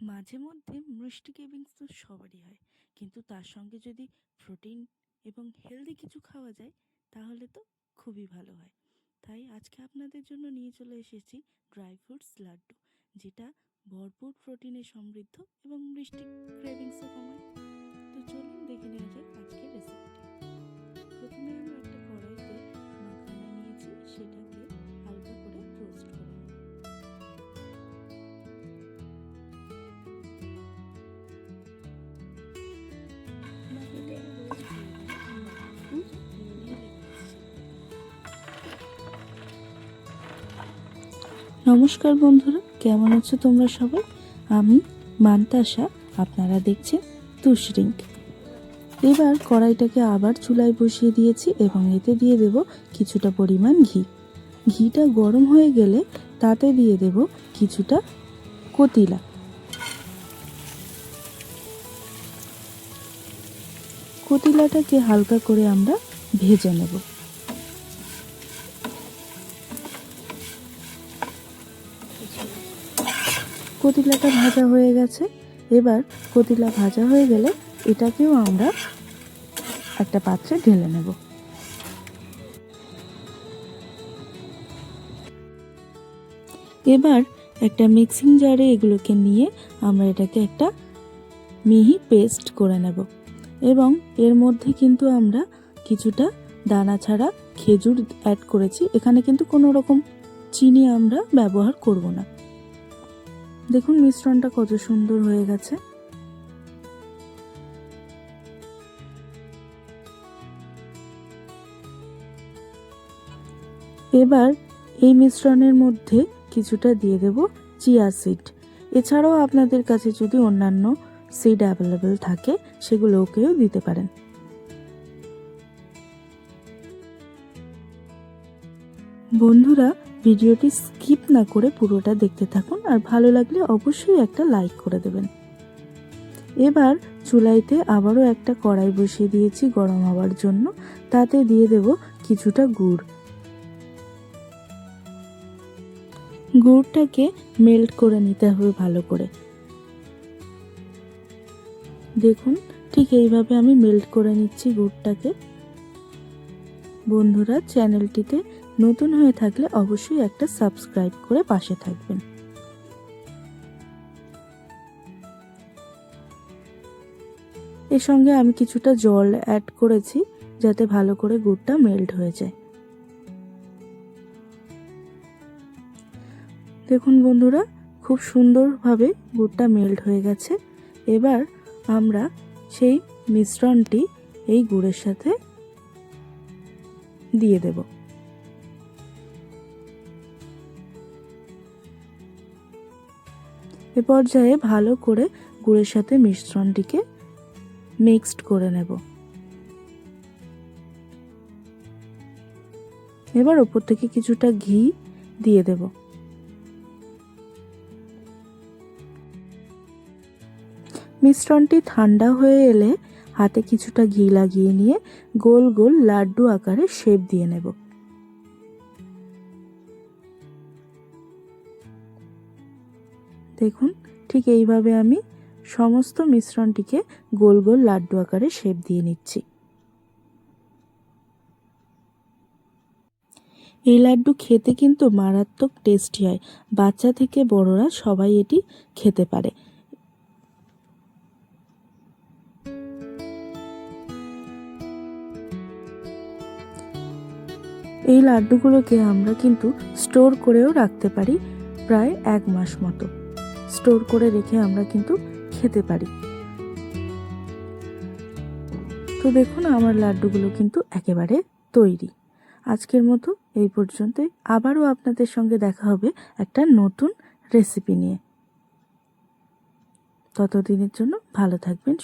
মাঝে মধ্যে মিষ্টি ক্রেভিংস তো সবারই হয়। কিন্তু তার সঙ্গে যদি প্রোটিন এবং হেলদি কিছু খাওয়া যায়, তাহলে তো খুবই ভালো হয়। তাই আজকে আপনাদের জন্য নিয়ে চলে এসেছি ড্রাই ফ্রুটস লাড্ডু, যেটা ভরপুর প্রোটিনে সমৃদ্ধ এবং মিষ্টি। নমস্কার বন্ধুরা, কেমন আছো তোমরা সবাই? আমি মান্তাসা, আপনারা দেখছেন তুশরিঙ্ক এবার কড়াইটাকে আবার চুলায় বসিয়ে দিয়েছি এবং এতে দিয়ে দেব কিছুটা পরিমাণ ঘি। ঘিটা গরম হয়ে গেলে তাতে দিয়ে দেব কিছুটা কতিলা। কতিলাটাকে হালকা করে আমরা ভেজে নেব। কতিলাটা ভাজা হয়ে গেছে। এবার কতিলা ভাজা হয়ে গেলে এটাকেও আমরা একটা পাত্রে ঢেলে নেব। এবার একটা মিক্সিং জারে এগুলোকে নিয়ে আমরা এটাকে একটা মিহি পেস্ট করে নেব। এবং এর মধ্যে কিন্তু আমরা কিছুটা দানা ছাড়া খেজুর অ্যাড করেছি। এখানে কিন্তু কোনো রকম চিনি আমরা ব্যবহার করব না। দেখুন মিশ্রণটা কত সুন্দর হয়ে গেছে। এবার এই মিশ্রণের মধ্যে কিছুটা দিয়ে দেব চিয়া সিড। এছাড়াও আপনাদের কাছে যদি অন্যান্য সিড অ্যাভেলেবেল থাকে, সেগুলোকেও দিতে পারেন। বন্ধুরা ভিডিওটি স্কিপ না করে পুরোটা দেখতে থাকুন আর ভালো লাগলে অবশ্যই একটা লাইক করে দেবেন। এবার চুলাইতে আবারও একটা কড়াই বসিয়ে দিয়েছি গরম হওয়ার জন্য। তাতে দিয়ে দেব কিছুটা গুড়। গুড়টাকে মেল্ট করে নিতে হবে ভালো করে। দেখুন, ঠিক এইভাবে আমি মেল্ট করে নিচ্ছি গুড়টাকে। বন্ধুরা, চ্যানেলটিতে নতুন হয়ে থাকলে অবশ্যই একটা সাবস্ক্রাইব করে পাশে থাকবেন। এর সঙ্গে আমি কিছুটা জল অ্যাড করেছি যাতে ভালো করে গুড়টা মেল্ট হয়ে যায়। দেখুন বন্ধুরা, খুব সুন্দরভাবে গুড়টা মেল্ট হয়ে গেছে। এবার আমরা সেই মিশ্রণটি এই গুড়ের সাথে দিয়ে দেব। এ পর্যায়ে ভালো করে গুড়ের সাথে মিশ্রণটিকে মিক্সড করে নেব। এবার ওপর থেকে কিছুটা ঘি দিয়ে দেব। মিশ্রণটি ঠান্ডা হয়ে এলে হাতে কিছুটা ঘি লাগিয়ে নিয়ে গোল গোল লাড্ডু আকারে শেপ দিয়ে নেব। দেখুন, ঠিক এইভাবে আমি সমস্ত মিশ্রণটিকে গোল গোল লাড্ডু আকারে শেপ দিয়ে নিচ্ছি। এই লাড্ডু খেতে কিন্তু মারাত্মক টেস্টি হয়। বাচ্চা থেকে বড়রা সবাই এটি খেতে পারে। এই লাড্ডুগুলোকে আমরা কিন্তু স্টোর করেও রাখতে পারি প্রায় এক মাস মতো। স্টোর করে রেখে আমরা কিন্তু খেতে পারি। তো দেখুন আমার লাড্ডুগুলো কিন্তু একেবারে তৈরি। আজকের মতো এই পর্যন্তই। আবারও আপনাদের সঙ্গে দেখা হবে একটা নতুন রেসিপি নিয়ে। ততদিনের জন্য ভালো থাকবেন